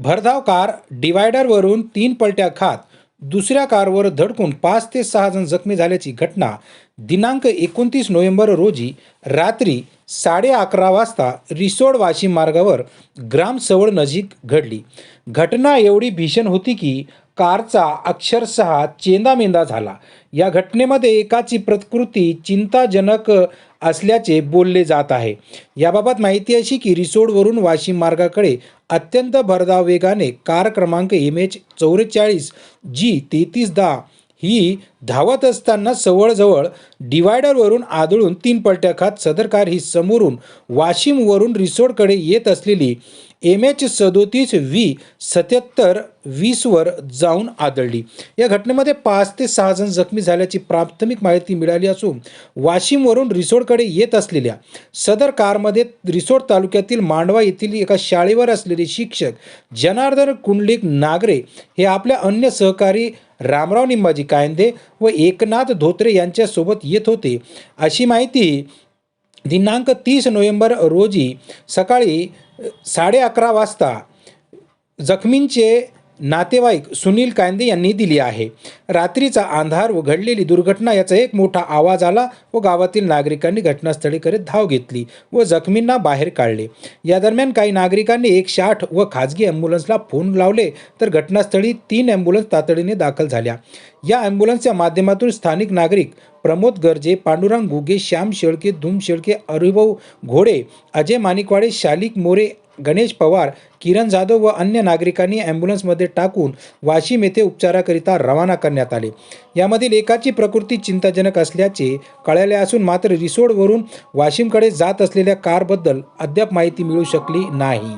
भरधाव कार डिवायडरवरून तीन पलट्या खात दुसऱ्या कारवर धडकून पाच ते सहा जण जखमी झाल्याची घटना दिनांक एकोणतीस नोव्हेंबर रोजी रात्री साडे अकरा वाजता रिसोड वाशिम मार्गावर ग्रामसवळ नजीक घडली. घटना एवढी भीषण होती की कारचा अक्षरशः चेंदामेंदा झाला. या घटनेमध्ये एकाची प्रकृती चिंताजनक असल्याचे बोलले जात आहे. याबाबत माहिती अशी की रिसोडवरून वाशिम मार्गाकडे अत्यंत भरधाव वेगाने कार क्रमांक एम एच चौवेचाळीस जी तेहतीस दहा ही धावत असताना सवळजवळ डिवायडरवरून आदळून तीन पलट्या खात सदर कार ही समोरून वाशिमवरून रिसोडकडे येत असलेली एम एच सदोतीस व्ही सत्याहत्तर वीसवर जाऊन आदळली. या घटनेमध्ये पाच ते सहा जण जखमी झाल्याची प्राथमिक माहिती मिळाली असून वाशिमवरून रिसोडकडे येत असलेल्या सदर कारमध्ये रिसोड तालुक्यातील मांडवा येथील एका शाळेवर असलेले शिक्षक जनार्दन कुंडलिक नागरे हे आपल्या अन्य सहकारी रामराव निंबाजी कायंदे व एकनाथ धोत्रे यांच्यासोबत येत होते. अशी माहिती दिनांक तीस नोव्हेंबर रोजी सकाळी साडे अकरा वाजता जखमींचे नातेवाईक सुनील कांदे यांनी दिली आहे. रात्रीचा अंधार व घडलेली दुर्घटना याचा एक मोठा आवाज आला व गावातील नागरिकांनी घटनास्थळीकडे धाव घेतली व जखमींना बाहेर काढले. या दरम्यान काही नागरिकांनी एकशे आठ व खाजगी ॲम्ब्युलन्सला फोन लावले तर घटनास्थळी तीन ॲम्ब्युलन्स तातडीने दाखल झाल्या. या ॲम्ब्युलन्सच्या माध्यमातून स्थानिक नागरिक प्रमोद गर्जे पांडुरंग घुगे श्याम शेळके धूम शेळके अरुभव घोडे अजय माणिकवाडे शालिक मोरे गणेश पवार किरण जाधव व अन्य नागरिकांनी ॲम्ब्युलन्समध्ये टाकून वाशिम येथे उपचाराकरिता रवाना करण्यात आले. यामधील एकाची प्रकृती चिंताजनक असल्याचे कळाले असून मात्र रिसोडवरून वाशिमकडे जात असलेल्या कारबद्दल अद्याप माहिती मिळू शकली नाही.